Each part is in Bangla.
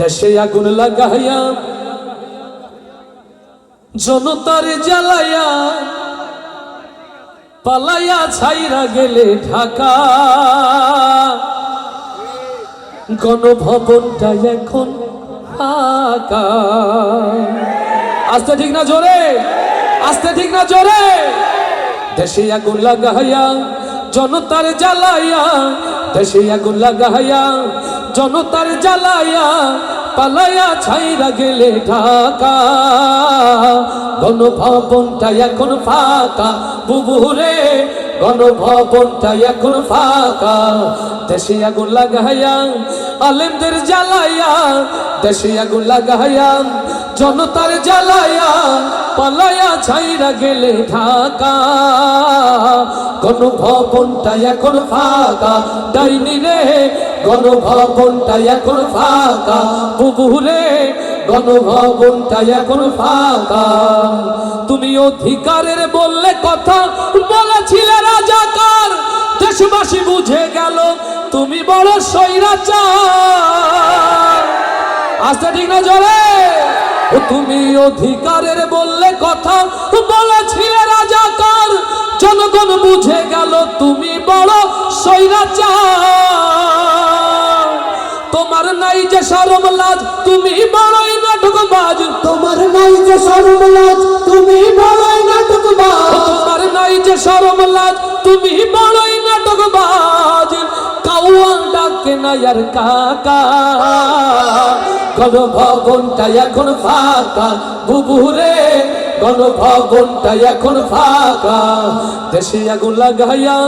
দেশে আগুন লাগাইয়া জনতার জ্বালাইয়া পালাইয়া ছাইরা গেলে ঢাকা। গণভবনটা এখন ফাঁকা। আস্তে ঠিক না জোরে? আস্তে ঠিক না জোরে? দেশে আগুন লাগাইয়া জনতার জ্বালাইয়া, দেশে আগুন লাগাইয়া জনতার জ্বালাইয়া পালাইয়া ছাইরা গেলে ঢাকা। গণভবনটা এখন ফাঁকা বুবুরে গণভবনটা এখন ফাঁকা। দেশে আগুন লাগাইয়া, আলেমদের জ্বালাইয়া দেশে আগুন লাগাইয়া, জনতার জ্বালাইয়া পালাইয়া ছাইরা গেলে ঢাকা। গণভবনটা এখন ফাঁকা। ডাইনি রে, গণভবনটা এখন ফাঁকা। বুবুরে গণভবনটা এখন ফাঁকা। তুমি অধিকারের বললে কথা, বলেছিলে রাজাকার। দেশবাসী বুঝে গেল, তুমি বড় সৈরাচার আস্তে ঠিক না জলে তুমি অধিকারের বললে কথা বলেছিলে রাজাকার। জনগণ বুঝে গেল তুমি বড় সৈরাচার তোমার নাই যে সরম লাজ তুমি বড়ই নাটক নাটকবাজ। তোমার নাই যে সর্বলাজ তুমি বড়ই নাটকবাজ। তোমার নাই যে সরম লাজ তুমি বড়ই নাটকবাজ। কাউয়ান ডাকে না আর কাকা। গণভবনটা এখন ফাঁকা। বুবুরে, গণভবনটা এখন ফাঁকা। দেশে আগুন লাগাইয়া,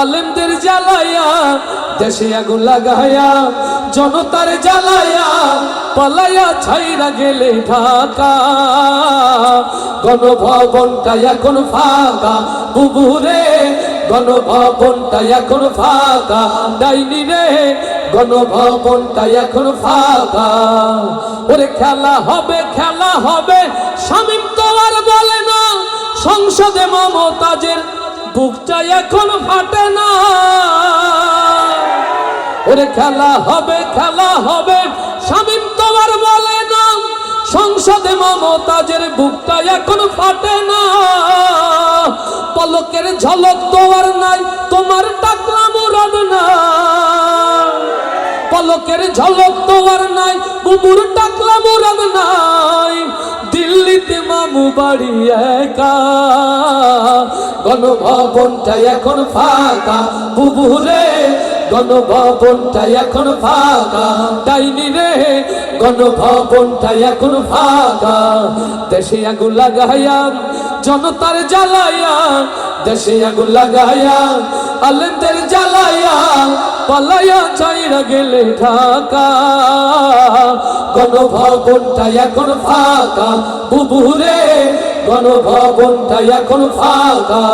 আলেমদের জ্বালাইয়া, দেশে আগুন লাগাইয়া, জনতার জ্বালাইয়া, পালাইয়া ছাইরা গেলে ঢাকা। গণভবনটা এখন ফাঁকা। বুবুরে, গণভবনটা এখন ফাঁকা। ডাইনি রে গণভবনটা এখন ফাঁকা। ওরে খেলা হবে খেলা হবে, শামিম বলে না। সংসদে মমতাজের বুকটা এখন ফাটে না। ওরে খেলা হবে খেলা হবে, শামিম তোমার বলে না। সংসদে মমতাজের বুকটা এখন ফাটে না। পলকের ঝলক তোমার নাই, তোমার টাকলা মুরাদ না। পলকের ঝলক তোমার নাই, বুবুর টাকলা মুরাদ নাই। দিল্লিতে মামু বাড়ি একা। গণভবনটা এখন ফাঁকা, বুবুরে, গণভবনটা এখন ফাঁকা। ডাইনি রে, গণভবনটা এখন ফাঁকা। দেশে আগুন লাগাইয়া, জনতার জ্বালাইয়া, দেশে আগুন লাগাইয়া, আলেমদের জ্বালাইয়া পালাইয়া চাইরা গেলে ঢাকা। গণভবনটা এখন ফাঁকা, বুবুরে। গণভবনটা এখন ফাঁকা।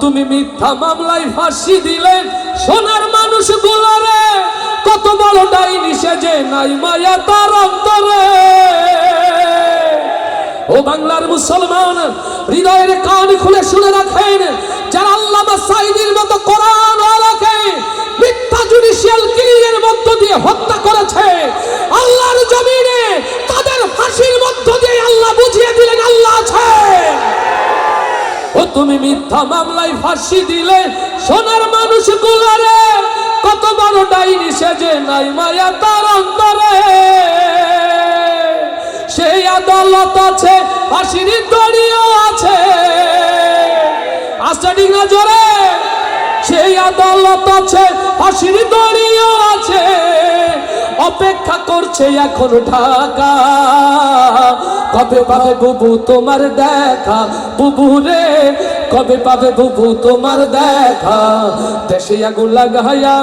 তুমি মিথ্যা মামলায় ফাঁসি দিলে, সোনার মানুষ গুলারে। কত বড় ডাইনি সেজে নাই মায়া তার অন্তরে। ও বাংলার মুসলমান, হৃদয়ের কান খুলে শুনে রাখেন, যারা আল্লাহ সাইদির মতো আলোকে জুডিশিয়াল কিলিংয়ের মধ্য দিয়ে হত্যা করেছে। আল্লাহর জমিনে তাদের ফাঁসির মধ্য দিয়ে আল্লাহ বুঝিয়ে দিলেন, আল্লাহ আছে। ও তুমি মিথ্যা মামলায় ফাঁসি দিলে সোনার মানুষ গুলারে কত বড় ডাইনি সেজে নাই মায়া তার অন্তরে। সেই আদালত আছে, ফাঁসির দড়িও আছে। আস্তে না জোরে? সেই আদালত আছে, ফাঁসির দড়িও আছে। অপেক্ষা করছে এখন ঢাকা। কবে পাবে বুবু তোমার দেখা? বুবু রে, কবে পাবে বুবু তোমার দেখা? দেশে আগুন লাগাইয়া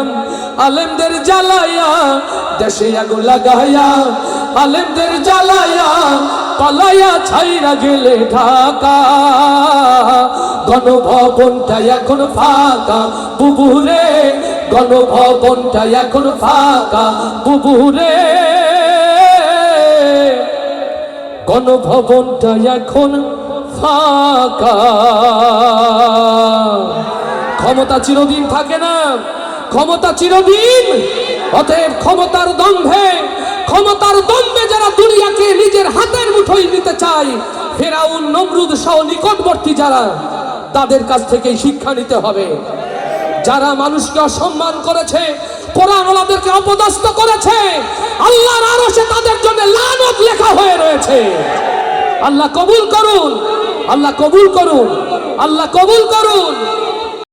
আলেমদের জ্বালাইয়া দেশে আগুন লাগাইয়া আলেমদের জ্বালাইয়া পালাইয়া ছাইরা গেলে ঢাকা। গণভবনটা এখন ফাঁকা, বুবুরে, গণভবনটা এখন ফাঁকা, বুবুরে। গণভবনটা এখন ফাঁকা। ক্ষমতা চিরদিন থাকে না, ক্ষমতা চিরদিন। অতএব ক্ষমতার দম্ভে ক্ষমতার দম্ভে যারা দুনিয়াকে নিজের হাতের মুঠোয় নিতে চায়, ফেরাউন, নমরুদ সহ নিকটবর্তী যারা তাদের কাছ থেকে শিক্ষা নিতে হবে। যারা মানুষকে অসম্মান করেছে কোরআন ওলাদেরকে অপদস্থ করেছে, আল্লাহর আরশে তাদের জন্য লানত লেখা হয়ে রয়েছে। আল্লাহ কবুল করুন, আল্লাহ কবুল করুন, আল্লাহ কবুল করুন।